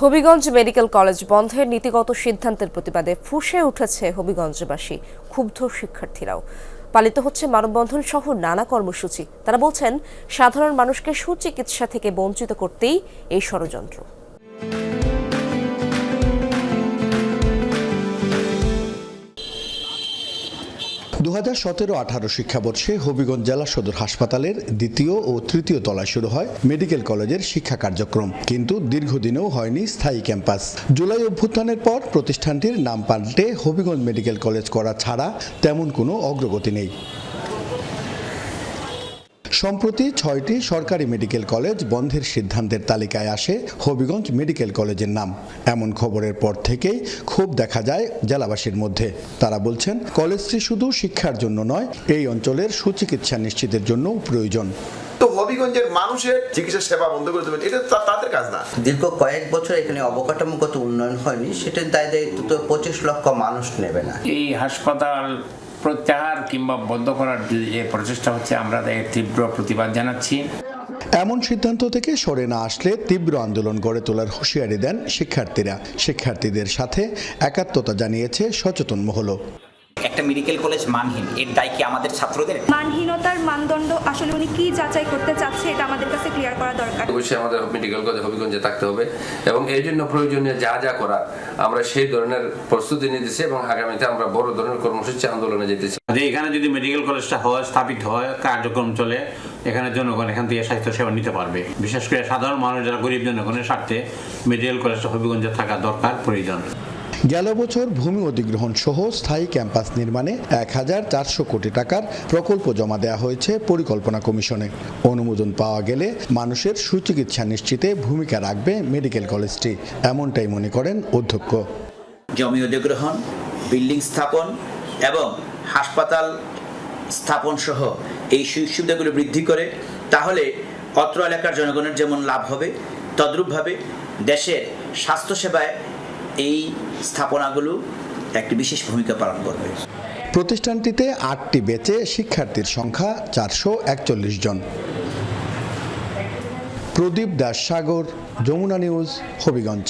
Habiganj medical college বন্ধের নীতিগত সিদ্ধান্তের প্রতিবাদে ফুসে উঠেছে হবিগঞ্জবাসী, ক্ষুব্ধ শিক্ষার্থীরাও। পালিত হচ্ছে মানববন্ধন সহ নানা কর্মসূচি। তারা বলছেন, সাধারণ মানুষকে সুচিকিৎসা থেকে বঞ্চিত করতেই এই ষড়যন্ত্র। দু হাজার সতেরো আঠারো শিক্ষাবর্ষে হবিগঞ্জ জেলা সদর হাসপাতালের দ্বিতীয় ও তৃতীয় তলায় শুরু হয় মেডিকেল কলেজের শিক্ষা কার্যক্রম। কিন্তু দীর্ঘদিনেও হয়নি স্থায়ী ক্যাম্পাস। জুলাই অভ্যুত্থানের পর প্রতিষ্ঠানটির নাম পাল্টে হবিগঞ্জ মেডিকেল কলেজ করা ছাড়া তেমন কোনো অগ্রগতি নেই। সম্প্রতি ছয়টি সরকারি মেডিকেল কলেজ বন্ধের সিদ্ধান্তের তালিকায় আসে হবিগঞ্জ মেডিকেল কলেজের নাম। এমন খবরের পর থেকেই ক্ষোভ দেখা যায় জেলাবাসীর মধ্যে। তারা বলছেন কলেজটি শুধু শিক্ষার জন্য নয় এই অঞ্চলের সুচিকিৎসা নিশ্চিতের জন্য প্রয়োজন। তো হবিগঞ্জের মানুষের চিকিৎসা সেবা বন্ধ করে দেবেন এটা তাদের কাজ না। দীর্ঘ কয়েক বছর এখানে অবকাঠামোগত উন্নয়ন হয়নি সেটার দায় দায়িত্ব তো পঁচিশ লক্ষ মানুষ নেবে না। এই হাসপাতাল প্রত্যাহার কিংবা বন্ধ করার যে প্রচেষ্টা হচ্ছে, আমরা এর তীব্র প্রতিবাদ জানাচ্ছি। এমন সিদ্ধান্ত থেকে সরে না আসলে তীব্র আন্দোলন গড়ে তোলার হুঁশিয়ারি দেন শিক্ষার্থীরা। শিক্ষার্থীদের সাথে একাত্মতা জানিয়েছে সচেতন মহলও একটা মেডিকেল কলেজ মানহীন। এর দায় কি আমাদের ছাত্রদের? মানহীনতার মানদণ্ড আসলে উনি কি যাচাই করতে চাচ্ছে এটা আমাদের কাছে ক্লিয়ার করা দরকার। অবশ্যই আমাদের মেডিকেল কলেজ হবিগঞ্জে থাকতে হবে। এবং এই জন্য প্রয়োজনীয় যা যা করার আমরা সেই ধরনের প্রস্তুতি নিতেছি এবং আগামীতে আমরা বড় ধরনের কর্মসূচি আন্দোলনে যেতেছি যে এখানে যদি মেডিকেল কলেজটা হয় স্থাপিত হয় কার্যক্রম চলে এখানে জনগণ এখান থেকে স্বাস্থ্য সেবা নিতে পারবে। বিশেষ করে সাধারণ মানুষ যারা গরিব জনগণের স্বার্থে মেডিকেল কলেজটা হবিগঞ্জে থাকা দরকার প্রয়োজন। গেল বছর ভূমি অধিগ্রহণ সহ স্থায়ী ক্যাম্পাস নির্মাণে এক হাজার চারশো কোটি টাকার প্রকল্প জমা দেওয়া হয়েছে পরিকল্পনা কমিশনে। অনুমোদন পাওয়া গেলে মানুষের সুচিকিৎসা নিশ্চিতে ভূমিকা রাখবে মেডিকেল কলেজটি, এমনটাই মনে করেন অধ্যক্ষ। জমি অধিগ্রহণ, বিল্ডিং স্থাপন এবং হাসপাতাল স্থাপন সহ এই সুবিধাগুলো বৃদ্ধি করে, তাহলে অত্র এলাকার জনগণের যেমন লাভ হবে, তদ্রূপভাবে দেশের স্বাস্থ্যসেবায় এই স্থাপনাগুলো একটি বিশেষ ভূমিকা পালন করবে। প্রতিষ্ঠানটিতে আটটি বেচে শিক্ষার্থীর সংখ্যা চারশো একচল্লিশ জন। প্রদীপ দাস সাগর, যমুনা নিউজ, হবিগঞ্জ।